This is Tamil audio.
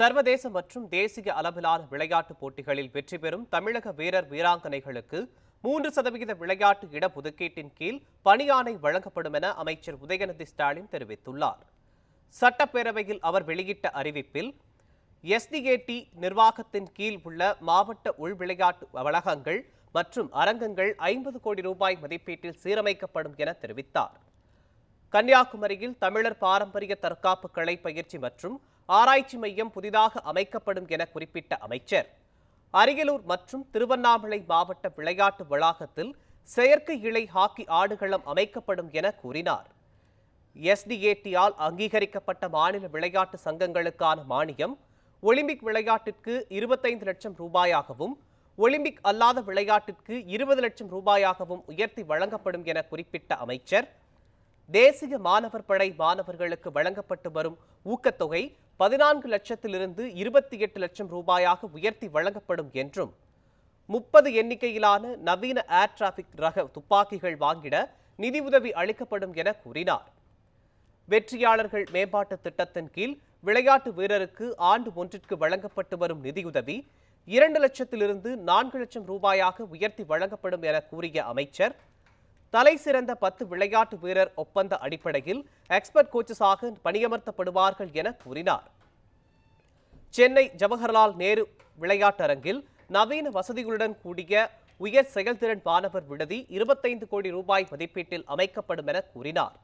சர்வதேச மற்றும் தேசிய அளவிலான விளையாட்டுப் போட்டிகளில் வெற்றி பெறும் தமிழக வீரர் வீராங்கனைகளுக்கு மூன்று சதவிகித விளையாட்டு இடஒதுக்கீட்டின் கீழ் பணியாணை வழங்கப்படும் என அமைச்சர் உதயநிதி ஸ்டாலின் தெரிவித்துள்ளார். சட்டப்பேரவையில் அவர் வெளியிட்ட அறிவிப்பில் எஸ்டிஏடி நிர்வாகத்தின் கீழ் உள்ள மாவட்ட உள் விளையாட்டு வளாகங்கள் மற்றும் அரங்கங்கள் ஐம்பது கோடி ரூபாய் மதிப்பீட்டில் சீரமைக்கப்படும் என தெரிவித்தார். கன்னியாகுமரியில் தமிழர் பாரம்பரிய தற்காப்பு கலை பயிற்சி மற்றும் ஆராய்ச்சி மையம் புதிதாக அமைக்கப்படும் என குறிப்பிட்ட அமைச்சர். அரியலூர் மற்றும் திருவண்ணாமலை மாவட்ட விளையாட்டு வளாகத்தில் செயற்கை இலை ஹாக்கி ஆடுகளம் அமைக்கப்படும் என கூறினார். எஸ்டிஏடியால் அங்கீகரிக்கப்பட்ட மாநில விளையாட்டு சங்கங்களுக்கான மானியம் ஒலிம்பிக் விளையாட்டிற்கு இருபத்தைந்து லட்சம் ரூபாயாகவும் ஒலிம்பிக் அல்லாத விளையாட்டிற்கு இருபது லட்சம் ரூபாயாகவும் உயர்த்தி வழங்கப்படும் என குறிப்பிட்ட அமைச்சர். தேசிய மாணவர் படை மாணவர்களுக்கு வழங்கப்பட்டு வரும் ஊக்கத்தொகை பதினான்கு லட்சத்திலிருந்து இருபத்தி எட்டு லட்சம் ரூபாயாக உயர்த்தி வழங்கப்படும் என்றும் முப்பது எண்ணிக்கையிலான நவீன ஏர் டிராபிக் ரக துப்பாக்கிகள் வாங்கிட நிதியுதவி அளிக்கப்படும் என கூறினார். வெற்றியாளர்கள் மேம்பாட்டு திட்டத்தின் கீழ் விளையாட்டு வீரருக்கு ஆண்டு ஒன்றிற்கு வழங்கப்பட்டு வரும் நிதியுதவி இரண்டு லட்சத்திலிருந்து நான்கு லட்சம் ரூபாயாக உயர்த்தி வழங்கப்படும் என கூறிய அமைச்சர் தலை சிறந்த பத்து விளையாட்டு வீரர் ஒப்பந்த அடிப்படையில் எக்ஸ்பர்ட் கோச்சஸாக பணியமர்த்தப்படுவார்கள் என கூறினார். சென்னை ஜவஹர்லால் நேரு விளையாட்டரங்கில் நவீன வசதிகளுடன் கூடிய உயர் செயல்திறன் மாணவர் விடுதி இருபத்தைந்து கோடி ரூபாய் மதிப்பீட்டில் அமைக்கப்படும் என கூறினார்.